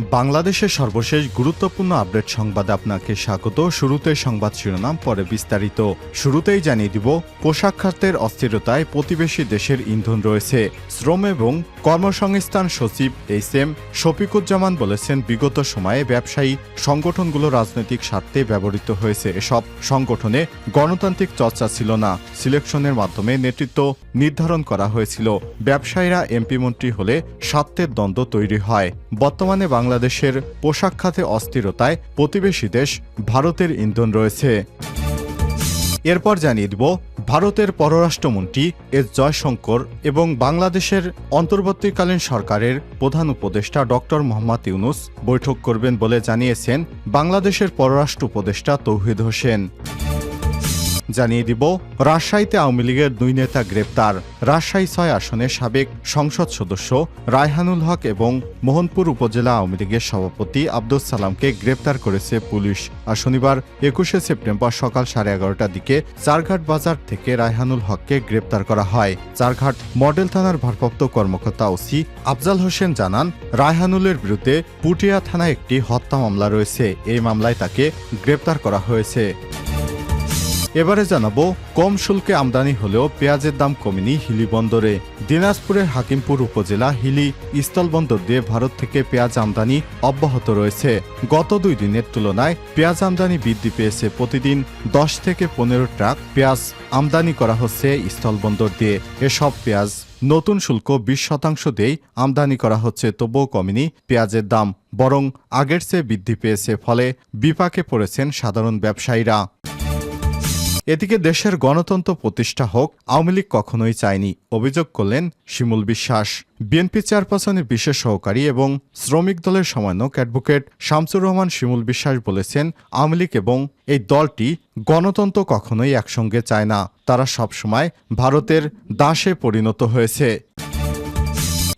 বাংলাদেশের সর্বশেষ গুরুত্বপূর্ণ আপডেট সংবাদে আপনাকে স্বাগত। শুরুতে সংবাদ শিরোনাম, পরে বিস্তারিত। শুরুতেই জানিয়ে দিব, পোশাক খাতের অস্থিরতায় প্রতিবেশী দেশের ইন্ধন রয়েছে। শ্রম এবং কর্মসংস্থান সচিব এইচ এম শফিকুজ্জামান বলেছেন, বিগত সময়ে ব্যবসায়ী সংগঠনগুলো রাজনৈতিক স্বার্থে ব্যবহৃত হয়েছে। এসব সংগঠনে গণতান্ত্রিক চর্চা ছিল না। সিলেকশনের মাধ্যমে নেতৃত্ব নির্ধারণ করা হয়েছিল। ব্যবসায়ীরা এমপি মন্ত্রী হলে স্বার্থের দ্বন্দ্ব তৈরি হয়। বর্তমানে বাংলাদেশের পোশাক খাতে অস্থিরতায় প্রতিবেশী দেশ ভারতের ইন্ধন রয়েছে। এরপর জানিয়ে দিব, ভারতের পররাষ্ট্রমন্ত্রী এস জয়শঙ্কর এবং বাংলাদেশের অন্তর্বর্তীকালীন সরকারের প্রধান উপদেষ্টা ডক্টর মোহাম্মদ ইউনুস বৈঠক করবেন বলে জানিয়েছেন বাংলাদেশের পররাষ্ট্র উপদেষ্টা তৌহিদ হোসেন। জানিয়ে দিব, রাজশাহীতে আওয়ামী লীগের দুই নেতা গ্রেপ্তার। রাজশাহী ছয় আসনের সাবেক সংসদ সদস্য রায়হানুল হক এবং মোহনপুর উপজেলা আওয়ামী লীগের সভাপতি আব্দুল সালামকে গ্রেপ্তার করেছে পুলিশ। আর শনিবার একুশে সেপ্টেম্বর সকাল সাড়ে এগারোটার দিকে চারঘাট বাজার থেকে রায়হানুল হককে গ্রেপ্তার করা হয়। চারঘাট মডেল থানার ভারপ্রাপ্ত কর্মকর্তা ওসি আফজাল হোসেন জানান, রায়হানুলের বিরুদ্ধে পুটিয়া থানায় একটি হত্যা মামলা রয়েছে। এই মামলায় তাকে গ্রেপ্তার করা হয়েছে। এবারে জানাব, কম শুল্কে আমদানি হলেও পেঁয়াজের দাম কমেনি হিলি বন্দরে। দিনাজপুরের হাকিমপুর উপজেলা হিলি স্থলবন্দর দিয়ে ভারত থেকে পেঁয়াজ আমদানি অব্যাহত রয়েছে। গত দুই দিনের তুলনায় পেঁয়াজ আমদানি বৃদ্ধি পেয়েছে প্রতিদিন দশ থেকে পনেরো ট্রাক পেঁয়াজ আমদানি করা হচ্ছে স্থলবন্দর দিয়ে। এসব পেঁয়াজ নতুন শুল্ক বিশ শতাংশ দিয়েই আমদানি করা হচ্ছে, তবুও কমেনি পেঁয়াজের দাম। বরং আগের চেয়ে বৃদ্ধি পেয়েছে, ফলে বিপাকে পড়েছেন সাধারণ ব্যবসায়ীরা। এদিকে দেশের গণতন্ত্র প্রতিষ্ঠা হোক, আওয়ামী লীগ কখনোই চায়নি, অভিযোগ করলেন শিমুল বিশ্বাস। বিএনপি চেয়ারপারসনের বিশেষ সহকারী এবং শ্রমিক দলের সমন্বয়ক অ্যাডভোকেট শামসুর রহমান শিমুল বিশ্বাস বলেছেন, আওয়ামী লীগ এবং এই দলটি গণতন্ত্র কখনোই একসঙ্গে চায় না। তারা সবসময় ভারতের দাসে পরিণত হয়েছে।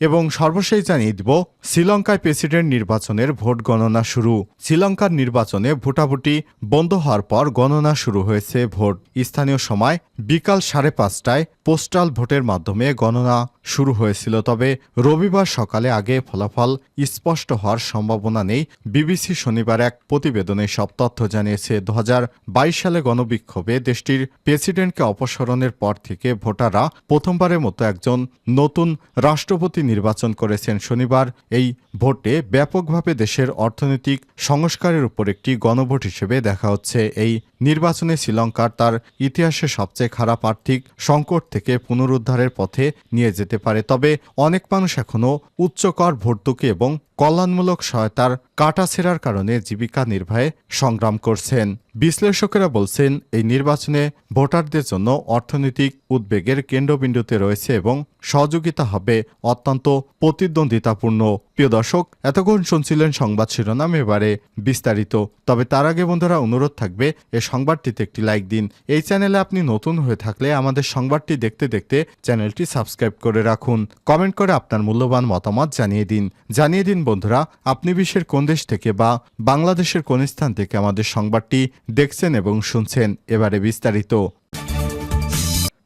এবং সর্বশেষ জানিয়ে দিব, শ্রীলঙ্কায় প্রেসিডেন্ট নির্বাচনের ভোট গণনা শুরু। শ্রীলঙ্কার নির্বাচনে ভোটাভুটি বন্ধ হওয়ার পর গণনা শুরু হয়েছে ভোট। স্থানীয় সময় বিকাল সাড়ে পাঁচটায় পোস্টাল ভোটের মাধ্যমে গণনা শুরু হয়েছিল, তবে রবিবার সকালে আগে ফলাফল স্পষ্ট হওয়ার সম্ভাবনা নেই। বিবিসি শনিবার এক প্রতিবেদনে সব তথ্য জানিয়েছে, দু হাজার বাইশ সালে গণবিক্ষোভে দেশটির প্রেসিডেন্টকে অপসারণের পর থেকে ভোটাররা প্রথমবারের মতো একজন নতুন রাষ্ট্রপতি নির্বাচন করেছেন শনিবার, এই ভোটে ব্যাপকভাবে দেশের অর্থনৈতিক সংস্কারের উপর একটি গণভোট হিসেবে দেখা হচ্ছে। এই নির্বাচনে শ্রীলঙ্কার তার ইতিহাসে সবচেয়ে খারাপ আর্থিক সংকট থেকে পুনরুদ্ধারের পথে নিয়ে যেতে পারে। তবে অনেক মানুষ এখনও উচ্চকর ভর্তুকি এবং কল্যাণমূলক সহায়তার কাটাছেড়ার কারণে জীবিকা নির্বাহে সংগ্রাম করছেন। বিশ্লেষকেরা বলছেন, এই নির্বাচনে ভোটারদের জন্য অর্থনৈতিক উদ্বেগের কেন্দ্রবিন্দুতে রয়েছে এবং সহযোগিতা হবে অত্যন্ত প্রতিদ্বন্দ্বিতাপূর্ণ প্রিয় দর্শক, এতক্ষণ শুনছিলেন সংবাদ শিরোনাম এবারে বিস্তারিত। তবে তার আগে বন্ধুরা অনুরোধ থাকবে এই সংবাদটিতে একটি লাইক দিন। এই চ্যানেলে আপনি নতুন হয়ে থাকলে আমাদের সংবাদটি দেখতে দেখতে চ্যানেলটি সাবস্ক্রাইব করে রাখুন। কমেন্ট করে আপনার মূল্যবান মতামত জানিয়ে দিন। জানিয়ে দিন বন্ধুরা, আপনি বিশ্বের কোন দেশ থেকে বা বাংলাদেশের কোন স্থান থেকে আমাদের সংবাদটি দেখছেন এবং শুনছেন? এবারে বিস্তারিত।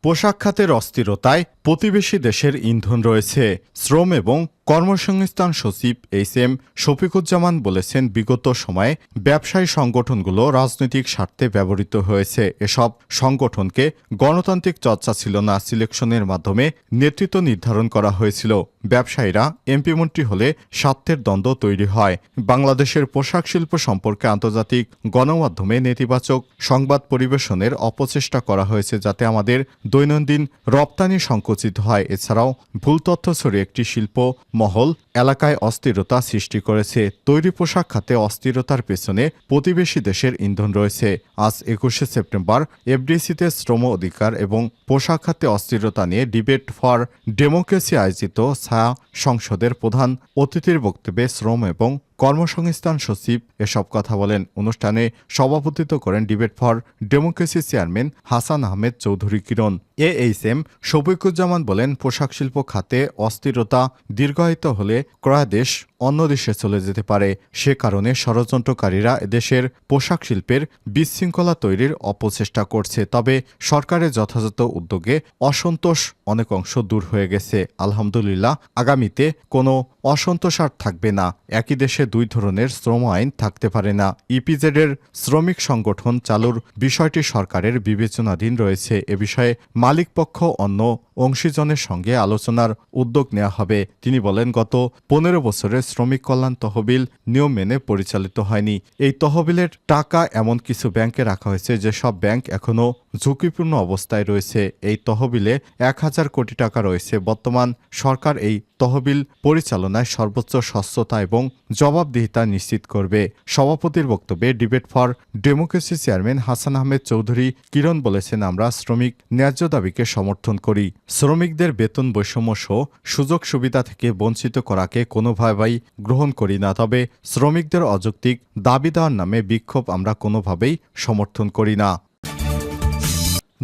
পোশাক খাতের অস্থিরতায় প্রতিবেশী দেশের ইন্ধন রয়েছে। শ্রম এবং কর্মসংস্থান সচিব এইচ এম শফিকুজ্জামান বলেছেন, বিগত সময়ে ব্যবসায়ী সংগঠনগুলো রাজনৈতিক স্বার্থে ব্যবহৃত হয়েছে। এসব সংগঠনকে গণতান্ত্রিক চর্চা ছিল না, সিলেকশনের মাধ্যমে নেতৃত্ব নির্ধারণ করা হয়েছিল। ব্যবসায়ীরা এমপি মন্ত্রী হলে স্বার্থের দ্বন্দ্ব তৈরি হয়। বাংলাদেশের পোশাক শিল্প সম্পর্কে আন্তর্জাতিক গণমাধ্যমে নেতিবাচক সংবাদ পরিবেশনের অপচেষ্টা করা হয়েছে, যাতে আমাদের দৈনন্দিন রপ্তানি সংকুচিত হয়। এছাড়াও ভুল তথ্য ছড়িয়ে একটি শিল্প মহল এলাকায় অস্থিরতা সৃষ্টি করেছে। তৈরি পোশাক খাতে অস্থিরতার পেছনে প্রতিবেশী দেশের ইন্ধন রয়েছে। আজ একুশে সেপ্টেম্বর, এফডিসিতে শ্রম অধিকার এবং পোশাক খাতে অস্থিরতা নিয়ে ডিবেট ফর ডেমোক্রেসি আয়োজিত ছায়া সংসদের প্রধান অতিথির বক্তব্যে শ্রম এবং কর্মসংস্থান সচিব এসব কথা বলেন। অনুষ্ঠানে সভাপতিত্ব করেন debate for democracy chairman Hasan Ahmed Chowdhury Kiron. A H M Shafiquzzaman বলেন, পোশাক শিল্প খাতে অস্থিরতা দীর্ঘায়িত হলে ক্রয়াদেশ অন্য দেশে চলে যেতে পারে। সে কারণে ষড়যন্ত্রকারীরা দেশের পোশাক শিল্পের বিশৃঙ্খলা তৈরির অপচেষ্টা করছে। তবে সরকারের যথাযথ উদ্যোগে অসন্তোষ অনেক অংশ দূর হয়ে গেছে। আলহামদুলিল্লাহ, আগামীতে কোনো অসন্তোষ আর থাকবে না। একই দেশে দুই ধরনের শ্রম আইন থাকতে পারে না। ইপিজেডের শ্রমিক সংগঠন চালুর বিষয়টি সরকারের বিবেচনাধীন রয়েছে। এ বিষয়ে মালিকপক্ষ অন্য অংশীজনের সঙ্গে আলোচনার উদ্যোগ নেওয়া হবে। তিনি বলেন, গত পনেরো বছরে শ্রমিক কল্যাণ তহবিল নিয়ম মেনে পরিচালিত হয়নি। এই তহবিলের টাকা এমন কিছু ব্যাংকে রাখা হয়েছে যেসব ব্যাংক এখনও ঝুঁকিপূর্ণ অবস্থায় রয়েছে। এই তহবিলে এক হাজার কোটি টাকা রয়েছে। বর্তমান সরকার এই তহবিল পরিচালনায় সর্বোচ্চ স্বচ্ছতা এবং জবাবদিহিতা নিশ্চিত করবে। সভাপতির বক্তব্যে debate for democracy chairman Hasan Ahmed Chowdhury Kiron বলেছেন, আমরা শ্রমিক ন্যায্য দাবিকে সমর্থন করি। শ্রমিকদের বেতন বৈষম্য সহ সুযোগ সুবিধা থেকে বঞ্চিত করাকে কোনোভাবেই গ্রহণ করি না, তবে শ্রমিকদের অযৌক্তিক দাবি দেওয়ার নামে বিক্ষোভ আমরা কোনোভাবেই সমর্থন করি না।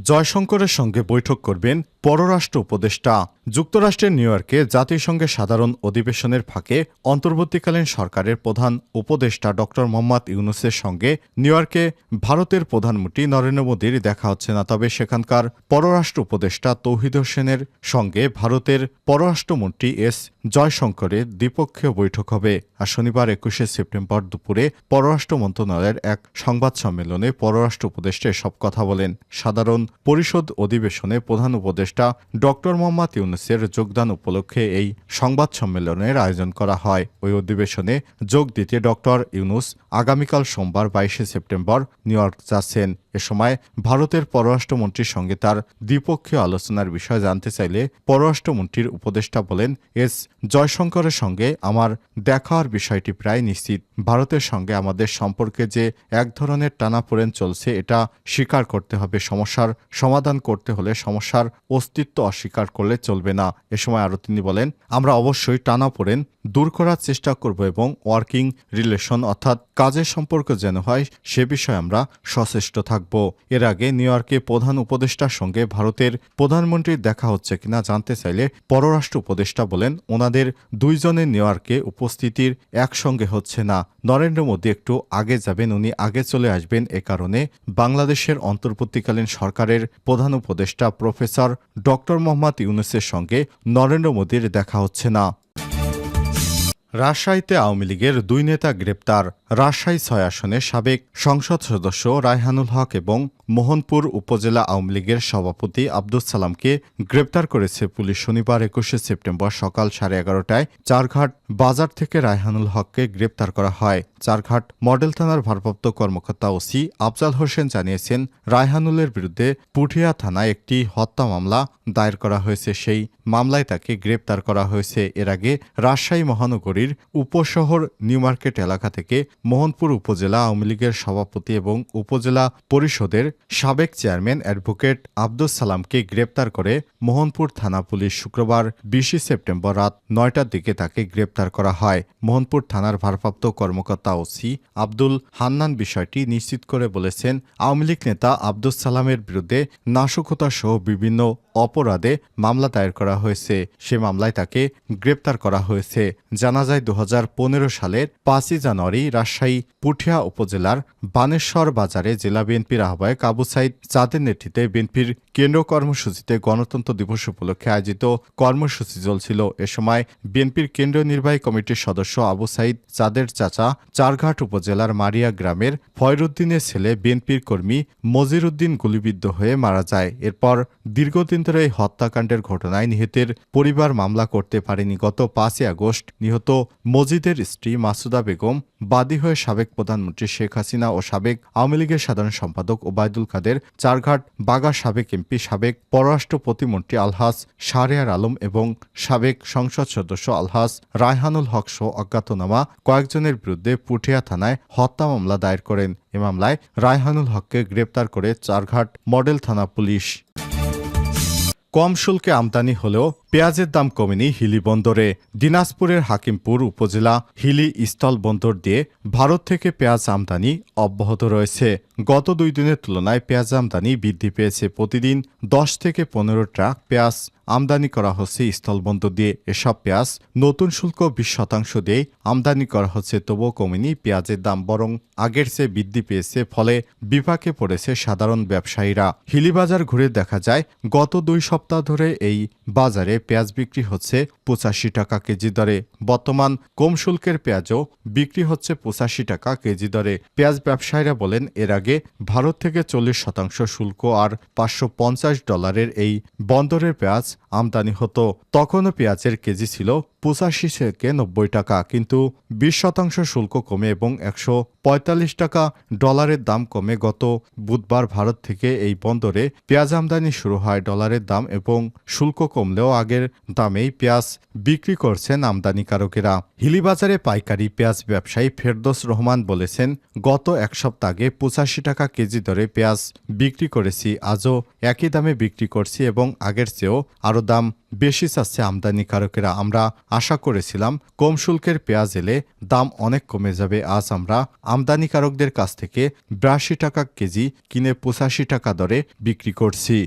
জয়শঙ্করের সঙ্গে বৈঠক করবেন পররাষ্ট্র উপদেষ্টা যুক্তরাষ্ট্রের নিউ ইয়র্কে জাতিসংঘের সাধারণ অধিবেশনের ফাঁকে অন্তর্বর্তীকালীন সরকারের প্রধান উপদেষ্টা ড মোহাম্মদ ইউনুসের সঙ্গে নিউ ইয়র্কে ভারতের প্রধানমন্ত্রী নরেন্দ্র মোদীর দেখা হচ্ছে না। তবে সেখানকার পররাষ্ট্র উপদেষ্টা তৌহিদ হোসেনের সঙ্গে ভারতের পররাষ্ট্রমন্ত্রী এস জয়শঙ্করের দ্বিপক্ষীয় বৈঠক হবে। আর শনিবার একুশে সেপ্টেম্বর দুপুরে পররাষ্ট্র মন্ত্রণালয়ের এক সংবাদ সম্মেলনে পররাষ্ট্র উপদেষ্টা এসব কথা বলেন। সাধারণ পরিষদ অধিবেশনে প্রধান উপদেষ্টা ড মোহাম্মদ ইউনুসের যোগদান উপলক্ষে এই সংবাদ সম্মেলনের আয়োজন করা হয়। ওই অধিবেশনে যোগ দিতে ড ইউনুস আগামীকাল সোমবার বাইশে সেপ্টেম্বর নিউ ইয়র্ক যাচ্ছেন। এ সময় ভারতের পররাষ্ট্রমন্ত্রীর সঙ্গে তার দ্বিপক্ষীয় আলোচনার বিষয় জানতে চাইলে পররাষ্ট্রমন্ত্রীর উপদেষ্টা বলেন, এস জয়শঙ্করের সঙ্গে আমার দেখার বিষয়টি প্রায় নিশ্চিত। ভারতের সঙ্গে আমাদের সম্পর্কে যে এক ধরনের টানাপোড়েন চলছে, এটা স্বীকার করতে হবে। সমস্যার সমাধান করতে হলে সমস্যার অস্তিত্ব অস্বীকার করলে চলবে না। এ সময় আরও তিনি বলেন, আমরা অবশ্যই টানাপোড়েন দূর করার চেষ্টা করব এবং ওয়ার্কিং রিলেশন অর্থাৎ কাজের সম্পর্ক যেন হয়, সে বিষয়ে আমরা সচেষ্ট থাকব। এর আগে নিউ ইয়র্কে প্রধান উপদেষ্টার সঙ্গে ভারতের প্রধানমন্ত্রীর দেখা হচ্ছে কিনা জানতে চাইলে পররাষ্ট্র উপদেষ্টা বলেন, ওনাদের দুইজনের নিউ ইয়র্কে উপস্থিতির একসঙ্গে হচ্ছে না। নরেন্দ্র মোদী একটু আগে যাবেন, উনি আগে চলে আসবেন। এ কারণে বাংলাদেশের অন্তর্বর্তীকালীন সরকারের প্রধান উপদেষ্টা প্রফেসর ডক্টর মোহাম্মদ ইউনুসের সঙ্গে নরেন্দ্র মোদীর দেখা হচ্ছে না। রাজশাহীতে আওয়ামী লীগের দুই নেতা গ্রেপ্তার। রাজশাহী ছয় আসনের সাবেক সংসদ সদস্য রায়হানুল হক এবং মোহনপুর উপজেলা আওয়ামী লীগের সভাপতি আব্দুল সালামকে গ্রেপ্তার করেছে পুলিশ শনিবার একুশে সেপ্টেম্বর সকাল সাড়ে এগারোটায় চারঘাট বাজার থেকে রায়হানুল হককে গ্রেপ্তার করা হয়। চারঘাট মডেল থানার ভারপ্রাপ্ত কর্মকর্তা ওসি আফজাল হোসেন জানিয়েছেন, রায়হানুলের বিরুদ্ধে পুঠিয়া থানায় একটি হত্যা মামলা দায়ের করা হয়েছে। সেই মামলায় তাকে গ্রেপ্তার করা হয়েছে। এর আগে রাজশাহী মহানগরীর উপশহর নিউ মার্কেট এলাকা থেকে মোহনপুর উপজেলা আওয়ামী লীগের সভাপতি এবং উপজেলা পরিষদের সাবেক চেয়ারম্যান অ্যাডভোকেট আব্দুল সালামকে গ্রেপ্তার করে মোহনপুর থানা পুলিশ শুক্রবার বিশে সেপ্টেম্বর রাত নয়টার দিকে তাকে গ্রেপ্তার করা হয়। মোহনপুর থানার ভারপ্রাপ্ত কর্মকর্তা ওসি আব্দুল হান্নান বিষয়টি নিশ্চিত করে বলেছেন, আওয়ামী লীগ নেতা আব্দুল সালামের বিরুদ্ধে নাশকতা সহ বিভিন্ন অপরাধে মামলা দায়ের করা হয়েছে। সে মামলায় তাকে গ্রেপ্তার করা হয়েছে। জানা যায় দু হাজার পনেরো সালের পাঁচই জানুয়ারি রাজশাহী, পুঠিয়া উপজেলার বানেশ্বর বাজারে জেলা বিএনপির আহ্বায়ক আবু সাইদ চাঁদের নেতৃত্বে বিএনপির কেন্দ্র কর্মসূচিতে গণতন্ত্র দিবস উপলক্ষে আয়োজিত কর্মসূচি চলছিল। এ সময় বিএনপির কেন্দ্রীয় নির্বাহী কমিটির সদস্য আবু সাইদ চাঁদের চাচা চারঘাট উপজেলার মারিয়া গ্রামের ফয়রুদ্দিনের ছেলে বিএনপির কর্মী মজিরুদ্দিন গুলিবিদ্ধ হয়ে মারা যায়। এরপর দীর্ঘদিন ধরে এই হত্যাকাণ্ডের ঘটনায় নিহতের পরিবার মামলা করতে পারেনি। গত পাঁচই আগস্ট নিহত মজিদের স্ত্রী মাসুদা বেগম, বাদী হয়ে সাবেক প্রধানমন্ত্রী শেখ হাসিনা ও সাবেক আওয়ামী লীগের সাধারণ সম্পাদক ওবায়দুল কাদের, চারঘাট বাগা সাবেক এমপি, সাবেক পররাষ্ট্র প্রতিমন্ত্রী আলহাস শাহরিয়ার আলম এবং সাবেক সংসদ সদস্য আলহাস রায়হানুল হক সহ অজ্ঞাতনামা কয়েকজনের বিরুদ্ধে পুঠিয়া থানায় হত্যা মামলা দায়ের করেন। এ মামলায় রায়হানুল হককে গ্রেপ্তার করে চারঘাট মডেল থানা পুলিশ। কম শুল্কে আমদানি হলেও পেঁয়াজের দাম কমেনি হিলি বন্দরে। দিনাজপুরের হাকিমপুর উপজেলা হিলি স্থল বন্দর দিয়ে ভারত থেকে পেঁয়াজ আমদানি অব্যাহত রয়েছে। গত দুই দিনের তুলনায় পেঁয়াজ আমদানি বৃদ্ধি পেয়েছে প্রতিদিন দশ থেকে পনেরো ট্রাক পেঁয়াজ আমদানি করা হচ্ছে স্থলবন্দর দিয়ে। এসব পেঁয়াজ নতুন শুল্ক বিশ শতাংশ দিয়ে আমদানি করা হচ্ছে, তবুও কমেনি পেঁয়াজের দাম, বরং আগের চেয়ে বৃদ্ধি পেয়েছে। ফলে বিপাকে পড়েছে সাধারণ ব্যবসায়ীরা। হিলিবাজার ঘুরে দেখা যায়, গত দুই সপ্তাহ ধরে এই বাজারে পেঁয়াজ বিক্রি হচ্ছে পঁচাশি টাকা কেজি দরে। বর্তমান কম শুল্কের পেঁয়াজও বিক্রি হচ্ছে পঁচাশি টাকা কেজি দরে। পেঁয়াজ ব্যবসায়ীরা বলেন, এর আগে ভারত থেকে চল্লিশ শতাংশ শুল্ক আর পাঁচশো পঞ্চাশ ডলারের এই বন্দরের পেঁয়াজ আমদানি হতো। তখনও পেঁয়াজের কেজি ছিল পঁচাশি থেকে নব্বই টাকা, কিন্তু বিশ শতাংশ শুল্ক কমে এবং একশো পঁয়তাল্লিশ টাকা ডলারের দাম কমে গত বুধবার ভারত থেকে এই বন্দরে পেঁয়াজ আমদানি শুরু হয় ডলারের দাম এবং শুল্ক কমলেও আগের দামেই পেঁয়াজ বিক্রি করছেন আমদানিকারকেরা। হিলিবাজারে পাইকারি পেঁয়াজ ব্যবসায়ী ফেরদোস রহমান বলেছেন, গত এক সপ্তাহ আগে পঁচাশি টাকা কেজি দরে পেঁয়াজ বিক্রি করেছি, আজও একই দামে বিক্রি করছি এবং আগের চেয়েও আরও দাম বেশি চাচ্ছে আমদানিকারকেরা। আমরা আশা করেছিলাম কম শুল্কের পেঁয়াজ এলে দাম অনেক কমে যাবে। আজ আমরা আমদানিকারকদের কাছ থেকে বিরাশি টাকা কেজি কিনে পঁচাশি টাকা দরে বিক্রি করছি।